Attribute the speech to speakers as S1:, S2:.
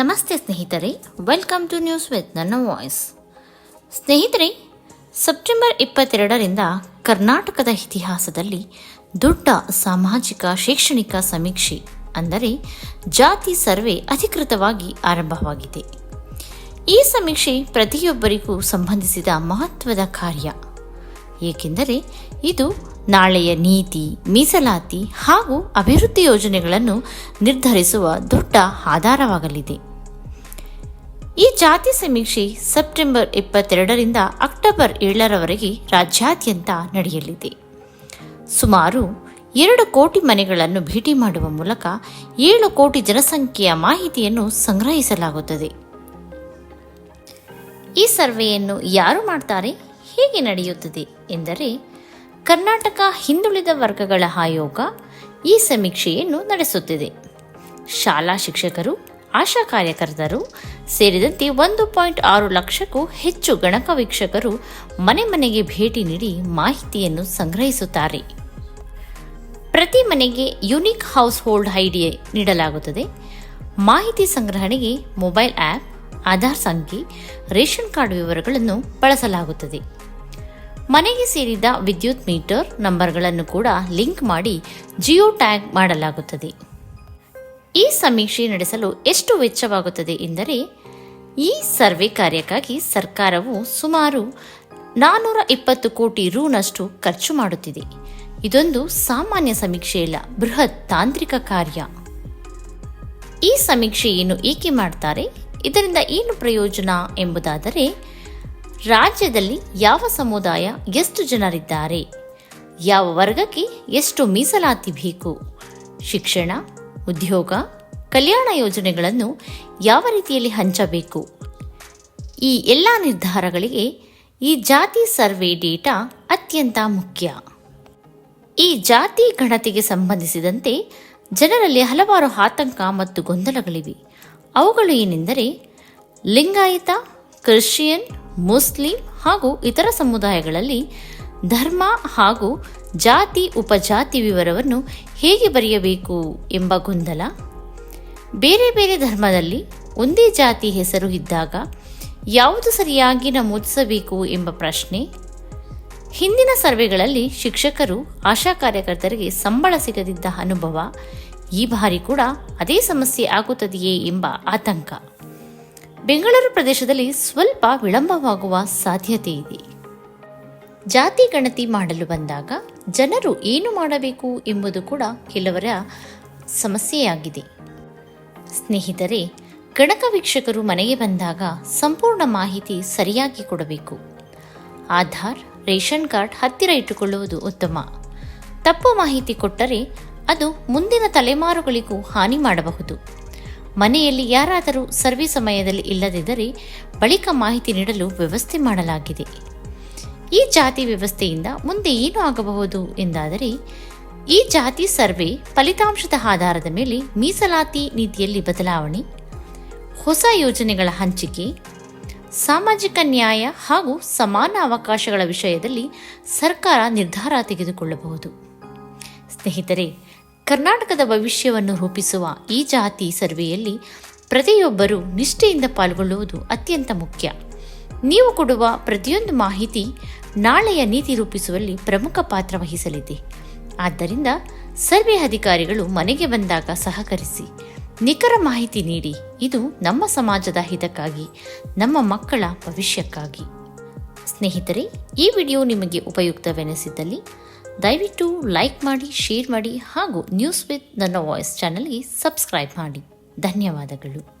S1: ನಮಸ್ತೆ ಸ್ನೇಹಿತರೆ welcome to news with ನನ್ನ ವಾಯ್ಸ್ ಸ್ನೇಹಿತರೆ ಸೆಪ್ಟೆಂಬರ್ ಇಪ್ಪತ್ತೆರಡರಿಂದ ಕರ್ನಾಟಕದ ಇತಿಹಾಸದಲ್ಲಿ ದೊಡ್ಡ ಸಾಮಾಜಿಕ ಶೈಕ್ಷಣಿಕ ಸಮೀಕ್ಷೆ, ಅಂದರೆ ಜಾತಿ ಸರ್ವೆ ಅಧಿಕೃತವಾಗಿ ಆರಂಭವಾಗಿದೆ. ಈ ಸಮೀಕ್ಷೆ ಪ್ರತಿಯೊಬ್ಬರಿಗೂ ಸಂಬಂಧಿಸಿದ ಮಹತ್ವದ ಕಾರ್ಯ. ಏಕೆಂದರೆ ಇದು ನಾಳೆಯ ನೀತಿ, ಮೀಸಲಾತಿ ಹಾಗೂ ಅಭಿವೃದ್ಧಿ ಯೋಜನೆಗಳನ್ನು ನಿರ್ಧರಿಸುವ ದೊಡ್ಡ ಆಧಾರವಾಗಲಿದೆ. ಈ ಜಾತಿ ಸಮೀಕ್ಷೆ ಸೆಪ್ಟೆಂಬರ್ ಇಪ್ಪತ್ತೆರಡರಿಂದ ಅಕ್ಟೋಬರ್ ಏಳರವರೆಗೆ ರಾಜ್ಯಾದ್ಯಂತ ನಡೆಯಲಿದೆ. ಸುಮಾರು ಎರಡು ಕೋಟಿ ಮನೆಗಳನ್ನು ಭೇಟಿ ಮಾಡುವ ಮೂಲಕ ಏಳು ಕೋಟಿ ಜನಸಂಖ್ಯೆಯ ಮಾಹಿತಿಯನ್ನು ಸಂಗ್ರಹಿಸಲಾಗುತ್ತದೆ. ಈ ಸರ್ವೆಯನ್ನು ಯಾರು ಮಾಡ್ತಾರೆ, ಹೇಗೆ ನಡೆಯುತ್ತದೆ ಎಂದರೆ ಕರ್ನಾಟಕ ಹಿಂದುಳಿದ ವರ್ಗಗಳ ಆಯೋಗ ಈ ಸಮೀಕ್ಷೆಯನ್ನು ನಡೆಸುತ್ತಿದೆ. ಶಾಲಾ ಶಿಕ್ಷಕರು, ಆಶಾ ಕಾರ್ಯಕರ್ತರು ಸೇರಿದಂತೆ ಒಂದು ಪಾಯಿಂಟ್ ಆರು ಲಕ್ಷಕ್ಕೂ ಹೆಚ್ಚು ಗಣಕ ವೀಕ್ಷಕರು ಮನೆ ಮನೆಗೆ ಭೇಟಿ ನೀಡಿ ಮಾಹಿತಿಯನ್ನು ಸಂಗ್ರಹಿಸುತ್ತಾರೆ. ಪ್ರತಿ ಮನೆಗೆ ಯುನಿಕ್ ಹೌಸ್ ಹೋಲ್ಡ್ ಐಡಿ ನೀಡಲಾಗುತ್ತದೆ. ಮಾಹಿತಿ ಸಂಗ್ರಹಣೆಗೆ ಮೊಬೈಲ್ ಆ್ಯಪ್, ಆಧಾರ್ ಸಂಖ್ಯೆ, ರೇಷನ್ ಕಾರ್ಡ್ ವಿವರಗಳನ್ನು ಬಳಸಲಾಗುತ್ತದೆ. ಮನೆಗೆ ಸೇರಿದ ವಿದ್ಯುತ್ ಮೀಟರ್ ನಂಬರ್ಗಳನ್ನು ಕೂಡ ಲಿಂಕ್ ಮಾಡಿ ಜಿಯೋ ಟ್ಯಾಗ್ ಮಾಡಲಾಗುತ್ತದೆ. ಈ ಸಮೀಕ್ಷೆ ನಡೆಸಲು ಎಷ್ಟು ವೆಚ್ಚವಾಗುತ್ತದೆ ಎಂದರೆ, ಈ ಸರ್ವೆ ಕಾರ್ಯಕ್ಕಾಗಿ ಸರ್ಕಾರವು ಸುಮಾರು ನಾನ್ನೂರ ಇಪ್ಪತ್ತು ಕೋಟಿ ರೂನಷ್ಟು ಖರ್ಚು ಮಾಡುತ್ತಿದೆ. ಇದೊಂದು ಸಾಮಾನ್ಯ ಸಮೀಕ್ಷೆಯಲ್ಲ ಬೃಹತ್ ತಾಂತ್ರಿಕ ಕಾರ್ಯ. ಈ ಸಮೀಕ್ಷೆಯನ್ನು ಏಕೆ ಮಾಡ್ತಾರೆ? ಇದರಿಂದ ಏನು ಪ್ರಯೋಜನ ಎಂಬುದಾದರೆ ರಾಜ್ಯದಲ್ಲಿ ಯಾವ ಸಮುದಾಯ ಎಷ್ಟು ಜನರಿದ್ದಾರೆ? ಯಾವ ವರ್ಗಕ್ಕೆ ಎಷ್ಟು ಮೀಸಲಾತಿ ಬೇಕು? ಶಿಕ್ಷಣ, ಉದ್ಯೋಗ, ಕಲ್ಯಾಣ ಯೋಜನೆಗಳನ್ನು ಯಾವ ರೀತಿಯಲ್ಲಿ ಹಂಚಬೇಕು? ಈ ಎಲ್ಲ ನಿರ್ಧಾರಗಳಿಗೆ ಈ ಜಾತಿ ಸರ್ವೆ ಡೇಟಾ ಅತ್ಯಂತ ಮುಖ್ಯ. ಈ ಜಾತಿ ಗಣತಿಗೆ ಸಂಬಂಧಿಸಿದಂತೆ ಜನರಲ್ಲಿ ಹಲವಾರು ಆತಂಕ ಮತ್ತು ಗೊಂದಲಗಳಿವೆ. ಅವುಗಳು ಏನೆಂದರೆ ಲಿಂಗಾಯತ, ಕ್ರಿಶ್ಚಿಯನ್ ಮುಸ್ಲಿಂ ಹಾಗೂ ಇತರ ಸಮುದಾಯಗಳಲ್ಲಿ ಧರ್ಮ ಹಾಗೂ ಜಾತಿ, ಉಪಜಾತಿ ವಿವರವನ್ನು ಹೇಗೆ ಬರೆಯಬೇಕು ಎಂಬ ಗೊಂದಲ? ಬೇರೆ ಬೇರೆ ಧರ್ಮದಲ್ಲಿ ಒಂದೇ ಜಾತಿ ಹೆಸರು ಇದ್ದಾಗ ಯಾವುದು ಸರಿಯಾಗಿ ನಮೂದಿಸಬೇಕು ಎಂಬ ಪ್ರಶ್ನೆ? ಹಿಂದಿನ ಸರ್ವೆಗಳಲ್ಲಿ ಶಿಕ್ಷಕರು, ಆಶಾ ಕಾರ್ಯಕರ್ತರಿಗೆ ಸಂಬಳ ಸಿಗದಿದ್ದ ಅನುಭವ, ಈ ಬಾರಿ ಕೂಡ ಅದೇ ಸಮಸ್ಯೆ ಆಗುತ್ತದೆಯೇ ಎಂಬ ಆತಂಕ. ಬೆಂಗಳೂರು ಪ್ರದೇಶದಲ್ಲಿ ಸ್ವಲ್ಪ ವಿಳಂಬವಾಗುವ ಸಾಧ್ಯತೆ ಇದೆ. ಜಾತಿ ಗಣತಿ ಮಾಡಲು ಬಂದಾಗ ಜನರು ಏನು ಮಾಡಬೇಕು ಎಂಬುದು ಕೂಡ ಕೆಲವರ ಸಮಸ್ಯೆಯಾಗಿದೆ. ಸ್ನೇಹಿತರೆ, ಗಣಕ ವೀಕ್ಷಕರು ಮನೆಗೆ ಬಂದಾಗ ಸಂಪೂರ್ಣ ಮಾಹಿತಿ ಸರಿಯಾಗಿ ಕೊಡಬೇಕು. ಆಧಾರ್, ರೇಷನ್ ಕಾರ್ಡ್ ಹತ್ತಿರ ಇಟ್ಟುಕೊಳ್ಳುವುದು ಉತ್ತಮ. ತಪ್ಪು ಮಾಹಿತಿ ಕೊಟ್ಟರೆ ಅದು ಮುಂದಿನ ತಲೆಮಾರುಗಳಿಗೂ ಹಾನಿ ಮಾಡಬಹುದು. ಮನೆಯಲ್ಲಿ ಯಾರಾದರೂ ಸರ್ವೆ ಸಮಯದಲ್ಲಿ ಇಲ್ಲದಿದ್ದರೆ ಬಳಿಕ ಮಾಹಿತಿ ನೀಡಲು ವ್ಯವಸ್ಥೆ ಮಾಡಲಾಗಿದೆ. ಈ ಜಾತಿ ವ್ಯವಸ್ಥೆಯಿಂದ ಮುಂದೆ ಏನು ಆಗಬಹುದು ಎಂದಾದರೆ, ಈ ಜಾತಿ ಸರ್ವೆ ಫಲಿತಾಂಶದ ಆಧಾರದ ಮೇಲೆ ಮೀಸಲಾತಿ ನೀತಿಯಲ್ಲಿ ಬದಲಾವಣೆ, ಹೊಸ ಯೋಜನೆಗಳ ಹಂಚಿಕೆ, ಸಾಮಾಜಿಕ ನ್ಯಾಯ ಹಾಗೂ ಸಮಾನ ಅವಕಾಶಗಳ ವಿಷಯದಲ್ಲಿ ಸರ್ಕಾರ ನಿರ್ಧಾರ ತೆಗೆದುಕೊಳ್ಳಬಹುದು. ಸ್ನೇಹಿತರೆ ಕರ್ನಾಟಕದ ಭವಿಷ್ಯವನ್ನು ರೂಪಿಸುವ ಈ ಜಾತಿ ಸರ್ವೆಯಲ್ಲಿ ಪ್ರತಿಯೊಬ್ಬರೂ ನಿಷ್ಠೆಯಿಂದ ಪಾಲ್ಗೊಳ್ಳುವುದು ಅತ್ಯಂತ ಮುಖ್ಯ. ನೀವು ಕೊಡುವ ಪ್ರತಿಯೊಂದು ಮಾಹಿತಿ ನಾಳೆಯ ನೀತಿ ರೂಪಿಸುವಲ್ಲಿ ಪ್ರಮುಖ ಪಾತ್ರ ವಹಿಸಲಿದೆ. ಆದ್ದರಿಂದ ಸರ್ವೆ ಅಧಿಕಾರಿಗಳು ಮನೆಗೆ ಬಂದಾಗ ಸಹಕರಿಸಿ. ನಿಖರ ಮಾಹಿತಿ ನೀಡಿ. ಇದು ನಮ್ಮ ಸಮಾಜದ ಹಿತಕ್ಕಾಗಿ, ನಮ್ಮ ಮಕ್ಕಳ ಭವಿಷ್ಯಕ್ಕಾಗಿ. ಸ್ನೇಹಿತರೆ, ಈ ವಿಡಿಯೋ ನಿಮಗೆ ಉಪಯುಕ್ತವೆನಿಸಿದ್ದಲ್ಲಿ ದಯವಿಟ್ಟು ಲೈಕ್ ಮಾಡಿ ಶೇರ್ ಮಾಡಿ ಹಾಗೂ ನ್ಯೂಸ್ ವಿತ್ ನನ್ನ ವಾಯ್ಸ್ ಚಾನಲ್ಗೆ ಸಬ್ಸ್ಕ್ರೈಬ್ ಮಾಡಿ. ಧನ್ಯವಾದಗಳು.